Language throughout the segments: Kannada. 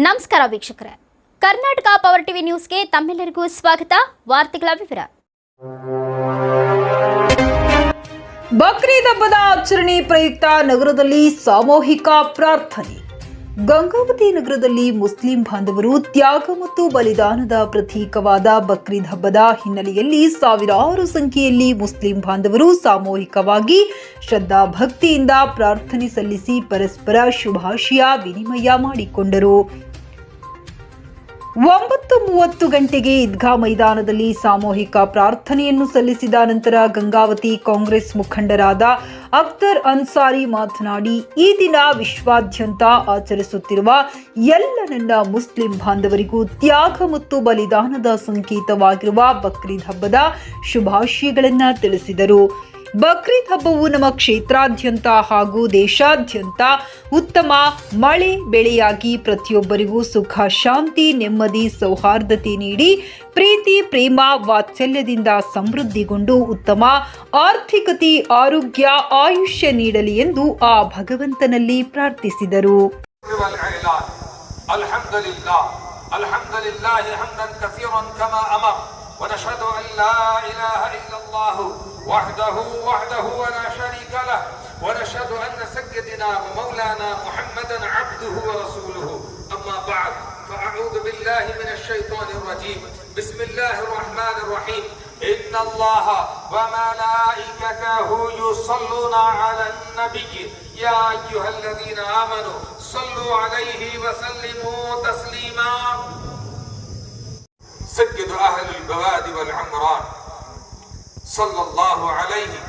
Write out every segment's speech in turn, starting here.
ನಮಸ್ಕಾರ ವೀಕ್ಷಕರೇ. ಕರ್ನಾಟಕ ಪವರ್ ಟಿವಿ ನ್ಯೂಸ್ಗೆ ತಮ್ಮೆಲ್ಲರಿಗೂ ಸ್ವಾಗತ. ವಾರ್ತೆಗಳ ವಿವರ. ಬಕ್ರೀದ್ ಹಬ್ಬದ ಆಚರಣೆ ಪ್ರಯುಕ್ತ ನಗರದಲ್ಲಿ ಸಾಮೂಹಿಕ ಪ್ರಾರ್ಥನೆ. ಗಂಗಾವತಿ ನಗರದಲ್ಲಿ ಮುಸ್ಲಿಂ ಬಾಂಧವರು ತ್ಯಾಗ ಮತ್ತು ಬಲಿದಾನದ ಪ್ರತೀಕವಾದ ಬಕ್ರೀದ್ ಹಬ್ಬದ ಹಿನ್ನೆಲೆಯಲ್ಲಿ ಸಾವಿರಾರು ಸಂಖ್ಯೆಯಲ್ಲಿ ಮುಸ್ಲಿಂ ಬಾಂಧವರು ಸಾಮೂಹಿಕವಾಗಿ ಶ್ರದ್ಧಾ ಭಕ್ತಿಯಿಂದ ಪ್ರಾರ್ಥನೆ ಸಲ್ಲಿಸಿ ಪರಸ್ಪರ ಶುಭಾಶಯ ವಿನಿಮಯ ಮಾಡಿಕೊಂಡರು. ಒಂಬತ್ತು ಮೂವತ್ತು ಗಂಟೆಗೆ ಈದ್ಗಾ ಮೈದಾನದಲ್ಲಿ ಸಾಮೂಹಿಕ ಪ್ರಾರ್ಥನೆಯನ್ನು ಸಲ್ಲಿಸಿದ ನಂತರ ಗಂಗಾವತಿ ಕಾಂಗ್ರೆಸ್ ಮುಖಂಡರಾದ ಅಖ್ತರ್ ಅನ್ಸಾರಿ ಮಾತನಾಡಿ, ಈ ದಿನ ವಿಶ್ವಾದ್ಯಂತ ಆಚರಿಸುತ್ತಿರುವ ಎಲ್ಲ ನನ್ನ ಮುಸ್ಲಿಂ ಬಾಂಧವರಿಗೂ ತ್ಯಾಗ ಮತ್ತು ಬಲಿದಾನದ ಸಂಕೇತವಾಗಿರುವ ಬಕ್ರೀದ್ ಹಬ್ಬದ ಶುಭಾಶಯಗಳನ್ನು ತಿಳಿಸಿದರು. ಬಕ್ರೀದ್ ಹಬ್ಬವು ನಮ್ಮ ಕ್ಷೇತ್ರಾದ್ಯಂತ ಹಾಗೂ ದೇಶಾದ್ಯಂತ ಉತ್ತಮ ಮಳೆ ಬೆಳೆಯಾಗಿ ಪ್ರತಿಯೊಬ್ಬರಿಗೂ ಸುಖ ಶಾಂತಿ ನೆಮ್ಮದಿ ಸೌಹಾರ್ದತೆ ನೀಡಿ ಪ್ರೀತಿ ಪ್ರೇಮ ವಾತ್ಸಲ್ಯದಿಂದ ಸಮೃದ್ಧಿಗೊಂಡು ಉತ್ತಮ ಆರ್ಥಿಕತೆ ಆರೋಗ್ಯ ಆಯುಷ್ಯ ನೀಡಲಿ ಎಂದು ಆ ಭಗವಂತನಲ್ಲಿ ಪ್ರಾರ್ಥಿಸಿದರು والإعلان الحمد لله الحمد لله حمدا كثيرا كما أمر ونشهد أن لا إله إلا الله وحده وحده ولا شريك له. ونشهد أن سيدنا ومولانا محمدا عبده ورسوله. أما بعد فأعوذ بالله من الشيطان الرجيم. بسم الله الرحمن الرحيم. إن الله وملائكته يصلون على النبي. يا أيها الذين آمنوا صلوا عليه وسلموا تسليما. سيد أهل البواد والعمران. صلى الله عليه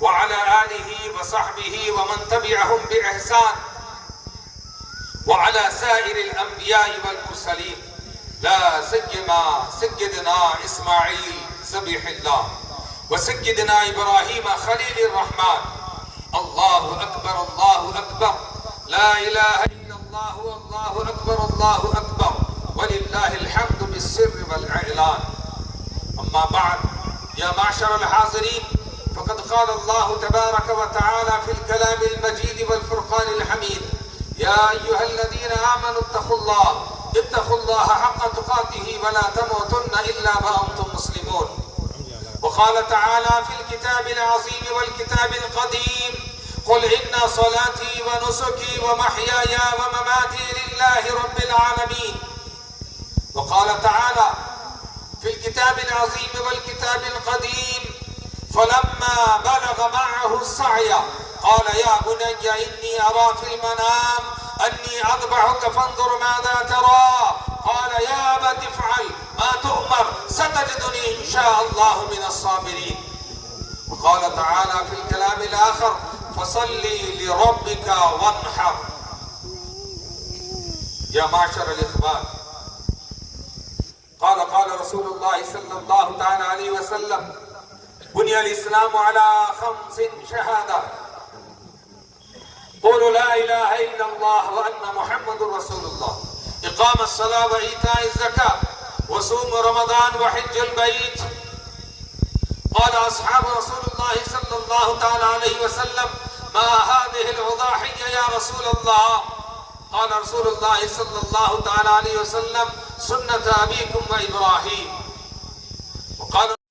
وعلى آله وصحبه ومن تبعهم بإحسان وعلى سائر الأنبياء والمرسلين. لا سيما سيدنا إسماعيل سبيح الله وسيدنا إبراهيم خليل الرحمن. الله أكبر الله أكبر. لا إله إلا الله والله أكبر الله أكبر. ولله الحمد بالسر والإعلان. أما بعد يا معشر الحاضرين فقد قال الله تبارك وتعالى في الكلام المجيد والفرقان الحميد يا أيها الذين آمنوا اتقوا الله اتقوا الله حق تقاته ولا تموتن إلا وأنتم مسلمون. وقال تعالى في الكتاب العظيم والكتاب القديم قل إن صلاتي ونسكي ومحياي ومماتي لله رب العالمين. وقال تعالى الكتاب العظيم والكتاب القديم فلما بلغ معه السعي قال يا بني إني أرى في المنام أني أذبحك فانظر ماذا ترى. قال يا أبت افعل ما تؤمر ستجدني إن شاء الله من الصابرين. وقال تعالى في الكلام الآخر فصلي لربك وانحر. يا معشر الإخوان قال قال رسول الله صلى الله تعالى عليه وسلم بني الإسلام على خمس شهادة. قولوا لا إله إلا الله وأن محمد رسول الله. إقام الصلاة وإيتاء الزكاة وصوم رمضان وحج البيت. قال أصحاب رسول الله صلى الله تعالى عليه وسلم ما هذه الأضاحية يا رسول الله؟ قال رسول الله صلى الله تعالى عليه وسلم سنة أبيكم وإبراهيم. وقال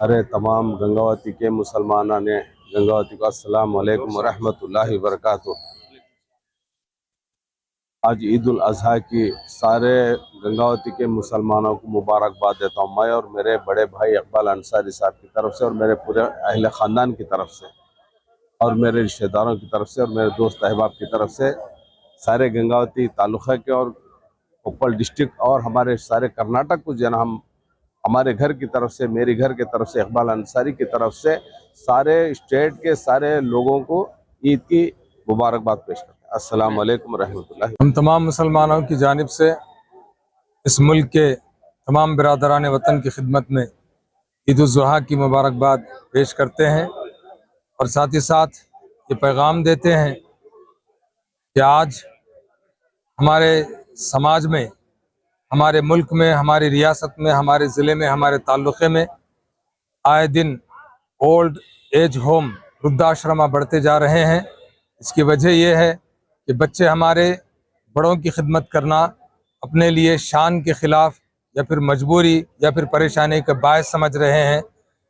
ارے تمام گنگاوتی کے مسلمانہ نے گنگاوتی کو السلام علیکم ورحمت اللہ وبرکاتہ۔ آج عید الاضحیٰ کی سارے گنگاوتی کے مسلمانوں کو مبارکباد دیتا ہوں میں اور میرے بڑے بھائی اقبال انصاری صاحب کی طرف سے اور میرے پورے اہل خاندان کی طرف سے اور میرے رشتہ داروں کی طرف سے اور میرے دوست احباب کی طرف سے سارے گنگاوتی تعلقہ کے اور اپل ڈسٹرکٹ اور ہمارے سارے کرناٹک کو جو ہم ہمارے گھر کی طرف سے، میری گھر کے طرف سے، اقبال انصاری کی طرف سے سارے اسٹیٹ کے سارے لوگوں کو عید کی مبارکباد پیش کرتے ہیں۔ السلام علیکم رحمۃ اللہ۔ ہم تمام مسلمانوں کی جانب سے اس ملک کے تمام برادران وطن کی خدمت میں عید الاضحیٰ کی مبارکباد پیش کرتے ہیں اور ساتھ ہی ساتھ یہ پیغام دیتے ہیں کہ آج ہمارے سماج میں ہمارے ملک میں، ہماری ریاست میں، ہمارے ضلعے میں، ہمارے تعلقے میں آئے دن اولڈ ایج ہوم وردھاشرما بڑھتے جا رہے ہیں۔ اس کی وجہ یہ ہے کہ بچے ہمارے بڑوں کی خدمت کرنا، اپنے لیے شان کے خلاف یا پھر مجبوری یا پھر پریشانی کا باعث سمجھ رہے ہیں۔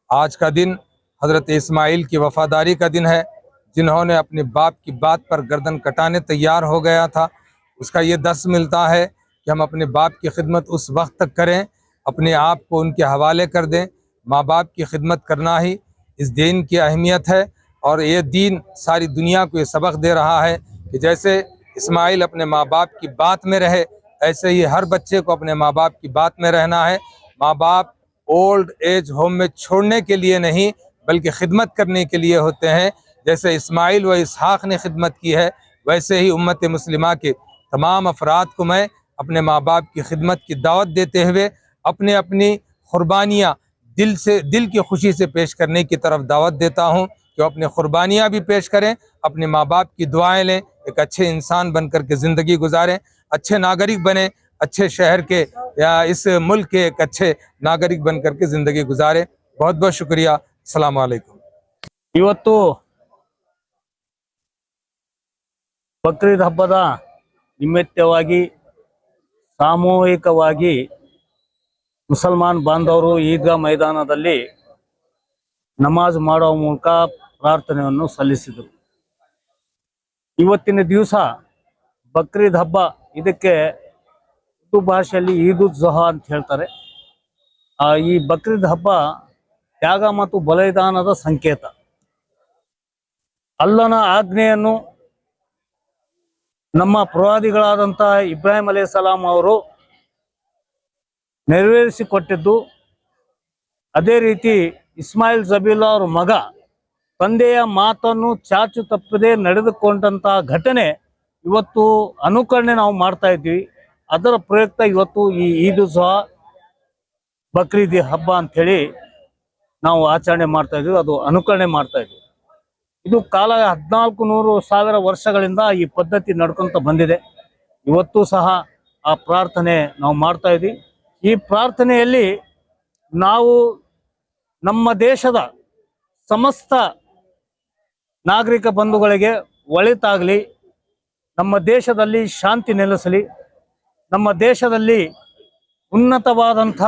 آج کا دن حضرت اسماعیل کی وفاداری کا دن ہے۔ جنہوں نے اپنے باپ کی بات پر گردن کٹانے تیار ہو گیا تھا۔ اس کا یہ دس ملتا ہے کہ ہم اپنے باپ کی خدمت اس وقت تک کریں، اپنے آپ کو ان کے حوالے کر دیں۔ ماں باپ کی خدمت کرنا ہی اس دین کی اہمیت ہے اور یہ دین ساری دنیا کو یہ سبق دے رہا ہے کہ جیسے اسماعیل اپنے ماں باپ کی بات میں رہے، ایسے ہی ہر بچے کو اپنے ماں باپ کی بات میں رہنا ہے۔ ماں باپ اولڈ ایج ہوم میں چھوڑنے کے لیے نہیں، بلکہ خدمت کرنے کے لیے ہوتے ہیں۔ جیسے اسماعیل و اسحاق نے خدمت کی ہے، ویسے ہی امت مسلمہ کے تمام افراد کو میں اپنے ماں باپ کی خدمت کی دعوت دیتے ہوئے اپنے اپنی قربانیاں دل سے، دل کی خوشی سے پیش کرنے کی طرف دعوت دیتا ہوں کہ وہ اپنی قربانیاں بھی پیش کریں، اپنے ماں باپ کی دعائیں لیں، ایک اچھے انسان بن کر کے زندگی گزاریں، اچھے ناگرک بنیں، اچھے شہر کے یا اس ملک کے ایک اچھے ناگرک بن کر کے زندگی گزاریں۔ بہت بہت شکریہ۔ السلام علیکم۔ ಇವತ್ತು ಬಕ್ರೀದ್ ಹಬ್ಬದ ನಿಮಿತ್ತವಾಗಿ ಸಾಮೂಹಿಕವಾಗಿ ಮುಸಲ್ಮಾನ್ ಬಾಂಧವರು ಈದ್ಗಾ ಮೈದಾನದಲ್ಲಿ ನಮಾಜ್ ಮಾಡುವ ಮೂಲಕ ಪ್ರಾರ್ಥನೆಯನ್ನು ಸಲ್ಲಿಸಿದರು. ಇವತ್ತಿನ ದಿವಸ ಬಕ್ರೀದ್ ಹಬ್ಬ, ಇದಕ್ಕೆ ಉರ್ದು ಭಾಷೆಯಲ್ಲಿ ಈದ್ ಉದ್ ಜುಹಾ ಅಂತ ಹೇಳ್ತಾರೆ. ಆ ಈ ಬಕ್ರೀದ್ ಹಬ್ಬ ತ್ಯಾಗ ಮತ್ತು ಬಲಿದಾನದ ಸಂಕೇತ. ಅಲ್ಲನ ಆಜ್ಞೆಯನ್ನು ನಮ್ಮ ಪ್ರವಾದಿಗಳಾದಂಥ ಇಬ್ರಾಹಿಂ ಅಲೇ ಸಲಾಂ ಅವರು ನೆರವೇರಿಸಿಕೊಟ್ಟಿದ್ದು ಅದೇ ರೀತಿ ಇಸ್ಮಾಯಿಲ್ ಜಬೀಲ್ ಅವರ ಮಗ ತಂದೆಯ ಮಾತನ್ನು ಚಾಚು ತಪ್ಪದೆ ನಡೆದುಕೊಂಡಂತಹ ಘಟನೆ ಇವತ್ತು ಅನುಕರಣೆ ನಾವು ಮಾಡ್ತಾ ಇದ್ವಿ ಅದರ ಪ್ರಯುಕ್ತ ಇವತ್ತು ಈ ಈದ್ ಸಹ ಬಕ್ರೀದಿ ಹಬ್ಬ ಹೇಳಿ ನಾವು ಆಚರಣೆ ಮಾಡ್ತಾ ಇದ್ವಿ ಅದು ಅನುಕರಣೆ ಮಾಡ್ತಾ ಇದ್ವಿ ಇದು ಕಾಲ ಹದಿನಾಲ್ಕು ನೂರು ಸಾವಿರ ವರ್ಷಗಳಿಂದ ಈ ಪದ್ಧತಿ ನಡ್ಕೊಂತ ಬಂದಿದೆ. ಇವತ್ತು ಸಹ ಆ ಪ್ರಾರ್ಥನೆ ನಾವು ಮಾಡ್ತಾ ಇದ್ದೀವಿ ಈ ಪ್ರಾರ್ಥನೆಯಲ್ಲಿ ನಾವು ನಮ್ಮ ದೇಶದ ಸಮಸ್ತ ನಾಗರಿಕ ಬಂಧುಗಳಿಗೆ ಒಳಿತಾಗಲಿ, ನಮ್ಮ ದೇಶದಲ್ಲಿ ಶಾಂತಿ ನೆಲೆಸಲಿ, ನಮ್ಮ ದೇಶದಲ್ಲಿ ಉನ್ನತವಾದಂಥ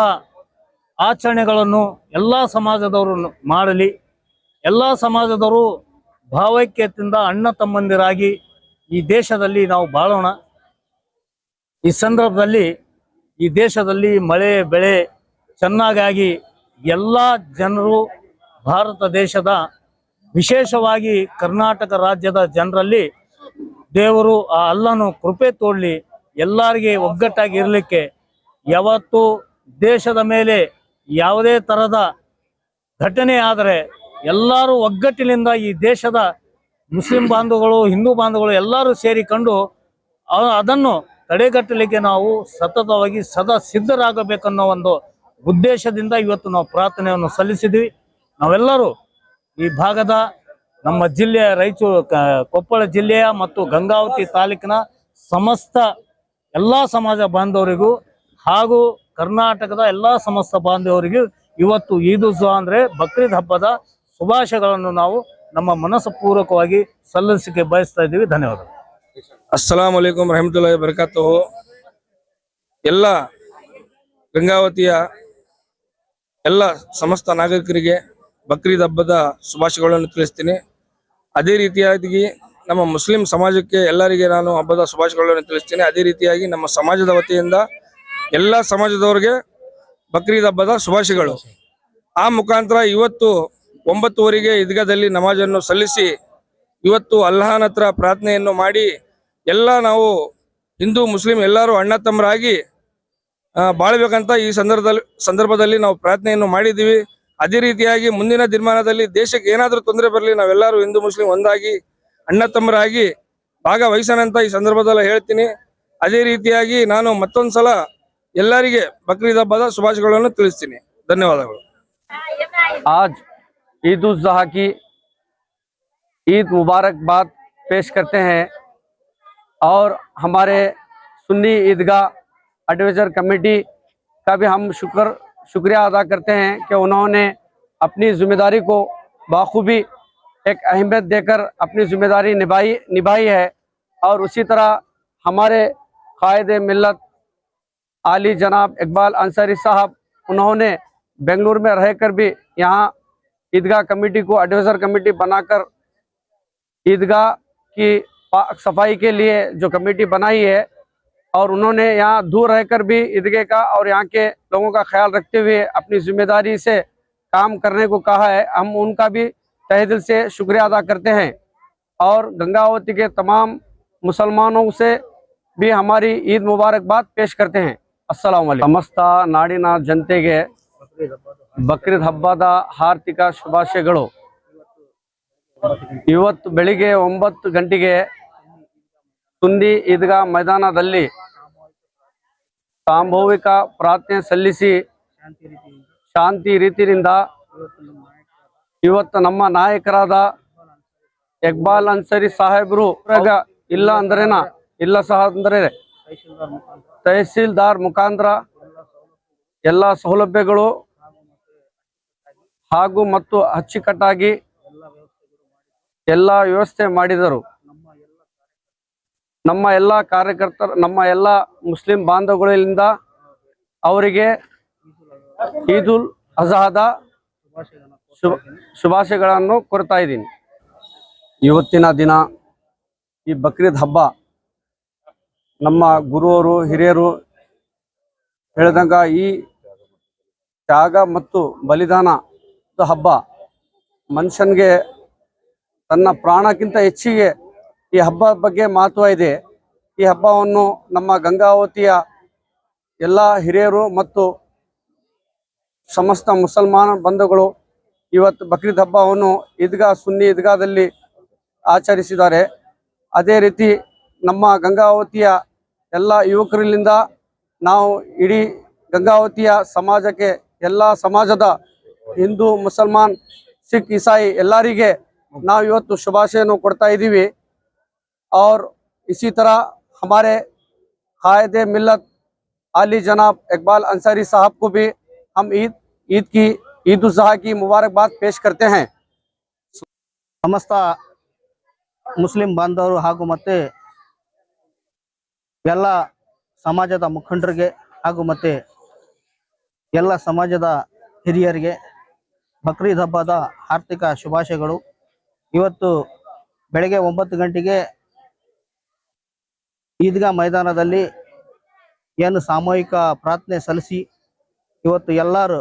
ಆಚರಣೆಗಳನ್ನು ಎಲ್ಲ ಸಮಾಜದವರು ಮಾಡಲಿ, ಎಲ್ಲ ಸಮಾಜದವರು ಭಾವೈಕ್ಯತೆಯಿಂದ ಅಣ್ಣ ತಮ್ಮಂದಿರಾಗಿ ಈ ದೇಶದಲ್ಲಿ ನಾವು ಬಾಳೋಣ. ಈ ಸಂದರ್ಭದಲ್ಲಿ ಈ ದೇಶದಲ್ಲಿ ಮಳೆ, ಬೆಳೆ ಚೆನ್ನಾಗಾಗಿ ಎಲ್ಲ ಜನರು ಭಾರತ ದೇಶದ ವಿಶೇಷವಾಗಿ ಕರ್ನಾಟಕ ರಾಜ್ಯದ ಜನರಲ್ಲಿ ದೇವರು ಆ ಅಲ್ಲನು ಕೃಪೆ ತೋಡಲಿ, ಎಲ್ಲರಿಗೆ ಒಗ್ಗಟ್ಟಾಗಿ ಇರಲಿಕ್ಕೆ ಯಾವತ್ತು ದೇಶದ ಮೇಲೆ ಯಾವುದೇ ಥರದ ಘಟನೆ ಆದರೆ ಎಲ್ಲರೂ ಒಗ್ಗಟ್ಟಿನಿಂದ ಈ ದೇಶದ ಮುಸ್ಲಿಂ ಬಾಂಧವಗಳು ಹಿಂದೂ ಬಾಂಧವಗಳು ಎಲ್ಲರೂ ಸೇರಿಕೊಂಡು ಅದನ್ನು ತಡೆಗಟ್ಟಲಿಕ್ಕೆ ನಾವು ಸತತವಾಗಿ ಸದಾ ಸಿದ್ಧರಾಗಬೇಕನ್ನೋ ಒಂದು ಉದ್ದೇಶದಿಂದ ಇವತ್ತು ನಾವು ಪ್ರಾರ್ಥನೆಯನ್ನು ಸಲ್ಲಿಸಿದ್ವಿ. ನಾವೆಲ್ಲರೂ ಈ ಭಾಗದ ನಮ್ಮ ಜಿಲ್ಲೆಯ ರಾಯಚೂರು ಕೊಪ್ಪಳ ಜಿಲ್ಲೆಯ ಮತ್ತು ಗಂಗಾವತಿ ತಾಲೂಕಿನ ಸಮಸ್ತ ಎಲ್ಲ ಸಮಾಜ ಬಾಂಧವರಿಗೂ ಹಾಗೂ ಕರ್ನಾಟಕದ ಎಲ್ಲ ಸಮಸ್ತ ಬಾಂಧವರಿಗೂ ಇವತ್ತು ಈದ್ ಉತ್ಸವ ಅಂದ್ರೆ ಬಕ್ರೀದ್ ಹಬ್ಬದ ಶುಭಾಶಯಗಳನ್ನು ನಾವು ನಮ್ಮ ಮನಸ್ಸಪೂರ್ವಕವಾಗಿ ಸಲ್ಲಿಸಲಿಕ್ಕೆ ಬಯಸ್ತಾ ಇದ್ದೀವಿ. ಧನ್ಯವಾದಗಳು. ಅಸ್ಸಲಾಂ ವಲೈಕುಂ ರಹಮತುಲ್ಲಾಹಿ ಬರ್ಕಾತು ಎಲ್ಲ ಗಂಗಾವತಿಯ ಎಲ್ಲ ಸಮಸ್ತ ನಾಗರಿಕರಿಗೆ ಬಕ್ರೀದ್ ಹಬ್ಬದ ಶುಭಾಶಯಗಳನ್ನು ತಿಳಿಸ್ತೀನಿ. ಅದೇ ರೀತಿಯಾಗಿ ನಮ್ಮ ಮುಸ್ಲಿಂ ಸಮಾಜಕ್ಕೆ ಎಲ್ಲರಿಗೆ ನಾನು ಹಬ್ಬದ ಶುಭಾಶಯಗಳನ್ನು ತಿಳಿಸ್ತೀನಿ. ಅದೇ ರೀತಿಯಾಗಿ ನಮ್ಮ ಸಮಾಜದ ವತಿಯಿಂದ ಎಲ್ಲ ಸಮಾಜದವರಿಗೆ ಬಕ್ರೀದ್ ಹಬ್ಬದ ಶುಭಾಶಯಗಳು. ಆ ಮುಖಾಂತರ ಇವತ್ತು ಒಂಬತ್ತುವರೆಗೆ ಈದ್ಗಾದಲ್ಲಿ ನಮಾಜನ್ನು ಸಲ್ಲಿಸಿ ಇವತ್ತು ಅಲ್ಲಾಹನ ಹತ್ರ ಪ್ರಾರ್ಥನೆಯನ್ನು ಮಾಡಿ ಎಲ್ಲ ನಾವು ಹಿಂದೂ, ಮುಸ್ಲಿಂ ಎಲ್ಲರೂ ಅಣ್ಣ ತಮ್ಮರಾಗಿ ಬಾಳ್ಬೇಕಂತ ಈ ಸಂದರ್ಭದಲ್ಲಿ ಸಂದರ್ಭದಲ್ಲಿ ನಾವು ಪ್ರಾರ್ಥನೆಯನ್ನು ಮಾಡಿದ್ದೀವಿ. ಅದೇ ರೀತಿಯಾಗಿ ಮುಂದಿನ ದಿನಮಾನದಲ್ಲಿ ದೇಶಕ್ಕೆ ಏನಾದರೂ ತೊಂದರೆ ಬರಲಿ, ನಾವೆಲ್ಲರೂ ಹಿಂದೂ, ಮುಸ್ಲಿಂ ಒಂದಾಗಿ ಅಣ್ಣ ತಮ್ಮರಾಗಿ ಭಾಗವಹಿಸೋಣಂತ ಈ ಸಂದರ್ಭದಲ್ಲಿ ಹೇಳ್ತೀನಿ. ಅದೇ ರೀತಿಯಾಗಿ ನಾನು ಮತ್ತೊಂದ್ಸಲ ಎಲ್ಲರಿಗೆ ಬಕ್ರೀದ್ ಹಬ್ಬದ ಶುಭಾಶಯಗಳನ್ನು ತಿಳಿಸ್ತೀನಿ. ಧನ್ಯವಾದಗಳು. عید الاضحیٰ کی عید مبارک بات پیش کرتے ہیں اور ہمارے سنی عیدگاہ ایڈوائزر کمیٹی کا بھی ہم شکر شکریہ ادا کرتے ہیں کہ انہوں نے اپنی ذمہ داری کو بخوبی ایک اہمیت دے کر اپنی ذمہ داری نبھائی نبھائی ہے اور اسی طرح ہمارے قائد ملت عالی جناب اقبال انصاری صاحب، انہوں نے بنگلور میں رہ کر بھی یہاں عیدگاہ کمیٹی کو ایڈوائزر کمیٹی بنا کر عیدگاہ کی صفائی کے لیے جو کمیٹی بنائی ہے اور انہوں نے یہاں دور رہ کر بھی عیدگاہ کا اور یہاں کے لوگوں کا خیال رکھتے ہوئے اپنی ذمہ داری سے کام کرنے کو کہا ہے۔ ہم ان کا بھی تہ دل سے شکریہ ادا کرتے ہیں۔ اور گنگاوتی کے تمام مسلمانوں سے بھی ہماری عید مبارکباد پیش کرتے ہیں۔ السلام علیکم۔ سمستہ ناڑینا جنتے کے ಬಕ್ರೀದ್ ಹಬ್ಬದ ಹಾರ್ದಿಕ ಶುಭಾಶಯಗಳು. ಇವತ್ತು ಬೆಳಿಗ್ಗೆ ಒಂಬತ್ತು ಗಂಟೆಗೆ ಸುಂದಿ ಈದ್ಗಾ ಮೈದಾನದಲ್ಲಿ ಸಾಂಭವಿಕ ಪ್ರಾರ್ಥನೆ ಸಲ್ಲಿಸಿ ಶಾಂತಿ ರೀತಿಯಿಂದ ಇವತ್ತು ನಮ್ಮ ನಾಯಕರಾದ ಇಕ್ಬಾಲ್ ಅನ್ಸರಿ ಸಾಹೇಬ್ರು ಇಲ್ಲ ಅಂದ್ರೇನ? ಇಲ್ಲ ಸಹ ಅಂದ್ರೆ ತಹಸೀಲ್ದಾರ್ ಮುಖಾಂತರ ಎಲ್ಲ ಸೌಲಭ್ಯಗಳು ಹಾಗೂ ಮತ್ತು ಅಚ್ಚುಕಟ್ಟಾಗಿ ಎಲ್ಲ ವ್ಯವಸ್ಥೆ ಮಾಡಿದರು. ನಮ್ಮ ಎಲ್ಲ ಕಾರ್ಯಕರ್ತರು, ನಮ್ಮ ಎಲ್ಲ ಮುಸ್ಲಿಂ ಬಾಂಧವಗಳಿಂದ ಅವರಿಗೆ ಈದುಲ್ ಶುಭ, ಶುಭಾಶಯಗಳನ್ನು ಕೊಡ್ತಾ ಇದ್ದೀನಿ. ಇವತ್ತಿನ ದಿನ ಈ ಬಕ್ರೀದ್ ಹಬ್ಬ ನಮ್ಮ ಗುರುವರು, ಹಿರಿಯರು ಹೇಳಿದಂಗ ಈ ತ್ಯಾಗ ಮತ್ತು ಬಲಿದಾನದ ಹಬ್ಬ. ಮನುಷ್ಯನಿಗೆ ತನ್ನ ಪ್ರಾಣಕ್ಕಿಂತ ಹೆಚ್ಚಿಗೆ ಈ ಹಬ್ಬ ಬಗ್ಗೆ ಮಹತ್ವ ಇದೆ. ಈ ಹಬ್ಬವನ್ನು ನಮ್ಮ ಗಂಗಾವತಿಯ ಎಲ್ಲ ಹಿರಿಯರು ಮತ್ತು ಸಮಸ್ತ ಮುಸಲ್ಮಾನ ಬಂಧುಗಳು ಇವತ್ತು ಬಕ್ರೀದ್ ಹಬ್ಬವನ್ನು ಈದ್ಗಾ ಸುನ್ನಿ ಈದ್ಗಾದಲ್ಲಿ ಆಚರಿಸಿದ್ದಾರೆ. ಅದೇ ರೀತಿ ನಮ್ಮ ಗಂಗಾವತಿಯ ಎಲ್ಲ ಯುವಕರಿಂದ ನಾವು ಇಡೀ ಗಂಗಾವತಿಯ ಸಮಾಜಕ್ಕೆ ಎಲ್ಲ ಸಮಾಜದ ಹಿಂದೂ، ಮುಸಲ್ಮಾನ್، ಸಿಖ್، ಇಸಾಯಿ ಎಲ್ಲರಿಗೆ ನಾವು ಇವತ್ತು ಶುಭಾಶಯವನ್ನು ಕೊಡ್ತಾ ಇದ್ದೀವಿ. اور اسی طرح ہمارے قائد ملت علی جناب اقبال انصاری صاحب کو بھی ہم عید عید کی عید الاضحیٰ کی مبارکباد پیش کرتے ہیں ಸಮಸ್ತ ಮುಸ್ಲಿಂ ಬಾಂಧವರು ಹಾಗೂ ಮತ್ತೆ ಎಲ್ಲ ಸಮಾಜದ ಮುಖಂಡರಿಗೆ ಹಾಗೂ ಮತ್ತೆ ಎಲ್ಲ ಸಮಾಜದ ಹಿರಿಯರಿಗೆ ಬಕ್ರೀದ್ ಹಬ್ಬದ ಆರ್ಥಿಕ ಶುಭಾಶಯಗಳು. ಇವತ್ತು ಬೆಳಗ್ಗೆ ಒಂಬತ್ತು ಗಂಟೆಗೆ ಈದ್ಗಾ ಮೈದಾನದಲ್ಲಿ ಏನು ಸಾಮೂಹಿಕ ಪ್ರಾರ್ಥನೆ ಸಲ್ಲಿಸಿ ಇವತ್ತು ಎಲ್ಲರೂ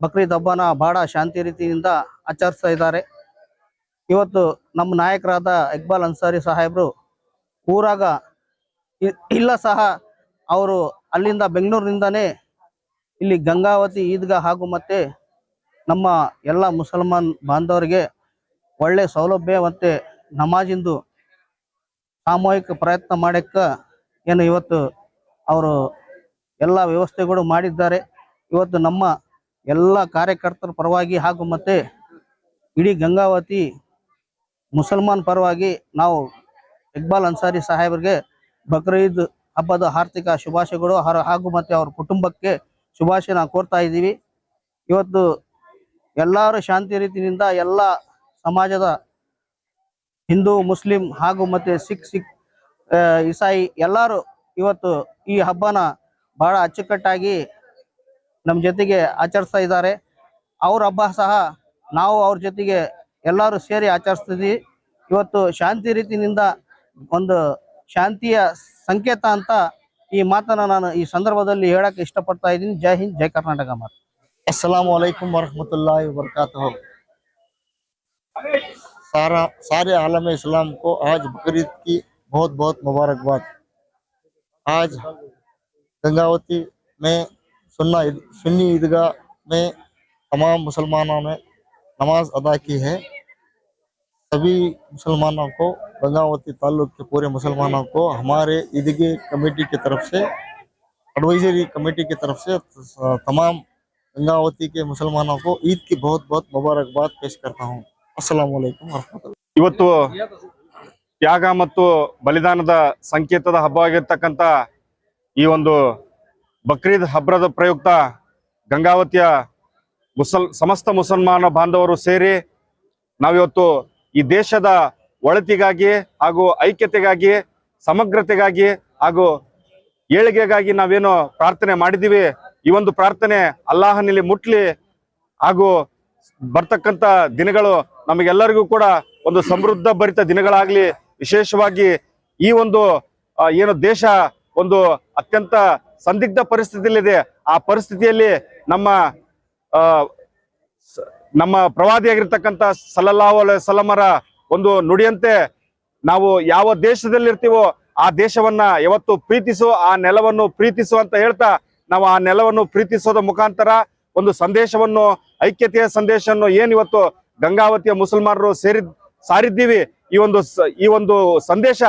ಬಕ್ರೀದ್ ಹಬ್ಬನ ಬಹಳ ಶಾಂತಿ ರೀತಿಯಿಂದ ಆಚರಿಸ್ತಾ ಇದ್ದಾರೆ. ಇವತ್ತು ನಮ್ಮ ನಾಯಕರಾದ ಇಕ್ಬಾಲ್ ಅನ್ಸಾರಿ ಸಾಹೇಬರು ಊರಾಗ ಇಲ್ಲ ಸಹ ಅವರು ಅಲ್ಲಿಂದ ಬೆಂಗಳೂರಿನಿಂದನೇ ಇಲ್ಲಿ ಗಂಗಾವತಿ ಈದ್ಗಾ ಹಾಗೂ ಮತ್ತೆ ನಮ್ಮ ಎಲ್ಲ ಮುಸಲ್ಮಾನ್ ಬಾಂಧವರಿಗೆ ಒಳ್ಳೆ ಸೌಲಭ್ಯ ಮತ್ತೆ ನಮಾಜಿಂದು ಸಾಮೂಹಿಕ ಪ್ರಯತ್ನ ಮಾಡಕ್ಕೆ ಏನು ಇವತ್ತು ಅವರು ಎಲ್ಲ ವ್ಯವಸ್ಥೆಗಳು ಮಾಡಿದ್ದಾರೆ. ಇವತ್ತು ನಮ್ಮ ಎಲ್ಲ ಕಾರ್ಯಕರ್ತರ ಪರವಾಗಿ ಹಾಗೂ ಮತ್ತೆ ಇಡೀ ಗಂಗಾವತಿ ಮುಸಲ್ಮಾನ್ ಪರವಾಗಿ ನಾವು ಇಕ್ಬಾಲ್ ಅನ್ಸಾರಿ ಸಾಹೇಬರಿಗೆ ಬಕ್ರೀದ್ ಹಬ್ಬದ ಆರ್ಥಿಕ ಶುಭಾಶಯಗಳು. ಹಾಗೂ ಮತ್ತೆ ಅವ್ರ ಕುಟುಂಬಕ್ಕೆ ಶುಭಾಶಯನ ಕೋರ್ತಾ ಇದ್ದೀವಿ. ಇವತ್ತು ಎಲ್ಲರೂ ಶಾಂತಿ ರೀತಿಯಿಂದ ಎಲ್ಲ ಸಮಾಜದ ಹಿಂದೂ, ಮುಸ್ಲಿಂ ಹಾಗೂ ಮತ್ತೆ ಸಿಖ್ ಸಿಖ್ ಇಸಾಯಿ ಎಲ್ಲರೂ ಇವತ್ತು ಈ ಹಬ್ಬನ ಬಹಳ ಅಚ್ಚುಕಟ್ಟಾಗಿ ನಮ್ಮ ಜೊತೆಗೆ ಆಚರಿಸ್ತಾ ಇದ್ದಾರೆ. ಅವ್ರ ಹಬ್ಬ ಸಹ ನಾವು ಅವ್ರ ಜೊತೆಗೆ ಎಲ್ಲರೂ ಸೇರಿ ಆಚರಿಸ್ತಿದ್ವಿ. ಇವತ್ತು ಶಾಂತಿ ರೀತಿಯಿಂದ ಒಂದು ಶಾಂತಿಯ ಸಂಕೇತ ಅಂತ ಈ ಮಾತನ್ನ ನಾನು ಈ ಸಂದರ್ಭದಲ್ಲಿ ಹೇಳಕ್ಕೆ ಇಷ್ಟಪಡ್ತಾ ಇದ್ದೀನಿ. ಜೈ ಹಿಂದ್، ಜೈ ಕರ್ನಾಟಕ ಮಾತು. ಅಸ್ಸಲಾಮು ಅಲೈಕುಮ್ ವರಹಮತುಲ್ಲಾ وبرکاتہ سارا سارے عالم اسلام کو آج بقرعید کی بہت بہت مبارکباد آج گنگاوتی میں سننا سنی عیدگاہ میں تمام مسلمانوں نے نماز ادا کی ہے सभी मुसलमानों को गंगावती ताल्लुक के पूरे मुसलमानों को हमारे ईदगी कमेटी की तरफ से एडवाइजरी कमेटी की तरफ से तमाम गंगावती के मुसलमानों को ईद की बहुत बहुत मुबारकबाद पेश करता हूँ अस्सलाम वालेकुम वरहमतुल्लाह ಇವತ್ತು ತ್ಯಾಗ ಮತ್ತು ಬಲಿದಾನದ ಸಂಕೇತದ ಹಬ್ಬವಾಗಿರ್ತಕ್ಕಂಥ ಈ ಒಂದು ಬಕ್ರೀದ್ ಹಬ್ಬದ ಪ್ರಯುಕ್ತ ಗಂಗಾವತಿಯ ಮುಸಲ್ ಸಮಸ್ತ ಮುಸಲ್ಮಾನ ಬಾಂಧವರು ಸೇರಿ ನಾವಿವತ್ತು ಈ ದೇಶದ ಒಳತಿಗಾಗಿ ಹಾಗೂ ಐಕ್ಯತೆಗಾಗಿ, ಸಮಗ್ರತೆಗಾಗಿ ಹಾಗೂ ಏಳಿಗೆಗಾಗಿ ನಾವೇನು ಪ್ರಾರ್ಥನೆ ಮಾಡಿದ್ದೀವಿ. ಈ ಒಂದು ಪ್ರಾರ್ಥನೆ ಅಲ್ಲಾಹನಲ್ಲಿ ಮುಟ್ಲಿ ಹಾಗೂ ಬರ್ತಕ್ಕಂಥ ದಿನಗಳು ನಮಗೆಲ್ಲರಿಗೂ ಕೂಡ ಒಂದು ಸಮೃದ್ಧ ಭರಿತ ದಿನಗಳಾಗ್ಲಿ. ವಿಶೇಷವಾಗಿ ಈ ಒಂದು ಏನು ದೇಶ ಒಂದು ಅತ್ಯಂತ ಸಂದಿಗ್ಧ ಪರಿಸ್ಥಿತಿಯಲ್ಲಿದೆ. ಆ ಪರಿಸ್ಥಿತಿಯಲ್ಲಿ ನಮ್ಮ ನಮ್ಮ ಪ್ರವಾದಿಯಾಗಿರ್ತಕ್ಕಂಥ ಸಲ್ಲಲ್ಲಾಹು ಸಲಮರ ಒಂದು ನುಡಿಯಂತೆ ನಾವು ಯಾವ ದೇಶದಲ್ಲಿರ್ತೀವೋ ಆ ದೇಶವನ್ನ ಯಾವತ್ತು ಪ್ರೀತಿಸು, ಆ ನೆಲವನ್ನು ಪ್ರೀತಿಸು ಅಂತ ಹೇಳ್ತಾ ನಾವು ಆ ನೆಲವನ್ನು ಪ್ರೀತಿಸೋದ ಮುಖಾಂತರ ಒಂದು ಸಂದೇಶವನ್ನು, ಐಕ್ಯತೆಯ ಸಂದೇಶವನ್ನು ಏನು ಇವತ್ತು ಗಂಗಾವತಿಯ ಮುಸಲ್ಮಾನರು ಸೇರಿ, ಸಾರಿದ್ದೀವಿ. ಈ ಒಂದು ಈ ಒಂದು ಸಂದೇಶ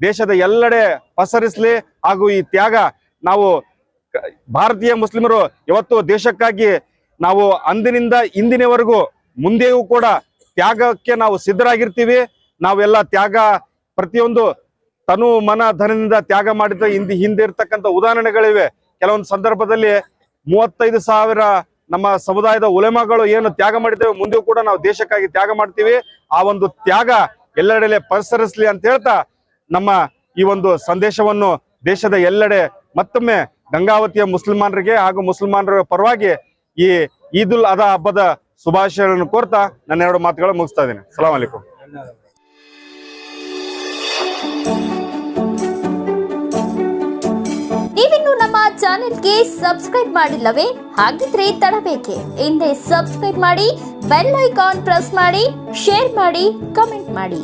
ದೇಶದ ಎಲ್ಲೆಡೆ ಪಸರಿಸಲಿ ಹಾಗೂ ಈ ತ್ಯಾಗ ನಾವು ಭಾರತೀಯ ಮುಸ್ಲಿಮರು ಇವತ್ತು ದೇಶಕ್ಕಾಗಿ ನಾವು ಅಂದಿನಿಂದ ಇಂದಿನವರೆಗೂ ಮುಂದೆಯೂ ಕೂಡ ತ್ಯಾಗಕ್ಕೆ ನಾವು ಸಿದ್ಧರಾಗಿರ್ತೀವಿ. ನಾವೆಲ್ಲ ತ್ಯಾಗ ಪ್ರತಿಯೊಂದು ತನು ಮನ ಧನದಿಂದ ತ್ಯಾಗ ಮಾಡಿದ ಹಿಂದೆ ಹಿಂದೆ ಇರ್ತಕ್ಕಂಥ ಉದಾಹರಣೆಗಳಿವೆ. ಕೆಲವೊಂದು ಸಂದರ್ಭದಲ್ಲಿ ಮೂವತ್ತೈದು ಸಾವಿರ ನಮ್ಮ ಸಮುದಾಯದ ಉಲೆಮಗಳು ಏನು ತ್ಯಾಗ ಮಾಡಿದ್ದೇವೆ ಮುಂದೆಯೂ ಕೂಡ ನಾವು ದೇಶಕ್ಕಾಗಿ ತ್ಯಾಗ ಮಾಡ್ತೀವಿ. ಆ ಒಂದು ತ್ಯಾಗ ಎಲ್ಲೆಡೆ ಪರಿಸರಿಸಲಿ ಅಂತ ಹೇಳ್ತಾ ನಮ್ಮ ಈ ಒಂದು ಸಂದೇಶವನ್ನು ದೇಶದ ಎಲ್ಲೆಡೆ ಮತ್ತೊಮ್ಮೆ ಗಂಗಾವತಿಯ ಮುಸಲ್ಮಾನರಿಗೆ ಹಾಗೂ ಮುಸಲ್ಮಾನರ ಪರವಾಗಿ ಈ ಈದುಲ್ ಅದಾ ಹಬ್ಬದ ಶುಭಾಶಯಗಳನ್ನು ಕೋರ್ತಾ ನನ್ನ ಎರಡು ಮಾತುಗಳು ಮುಗಿಸ್ತಾ ಇದ್ದೀನಿ. ಸಲಾಂ ಅಲೈಕುಂ ನೀವಿನ್ನು ನಮ್ಮ ಚಾನೆಲ್ಗೆ ಸಬ್ಸ್ಕ್ರೈಬ್ ಮಾಡಿಲ್ಲವೇ? ಹಾಗಿದ್ರೆ ತಡಬೇಕೆ. ಹಿಂದೆ ಸಬ್ಸ್ಕ್ರೈಬ್ ಮಾಡಿ, ಬೆಲ್ ಐಕಾನ್ ಪ್ರೆಸ್ ಮಾಡಿ, ಶೇರ್ ಮಾಡಿ, ಕಮೆಂಟ್ ಮಾಡಿ.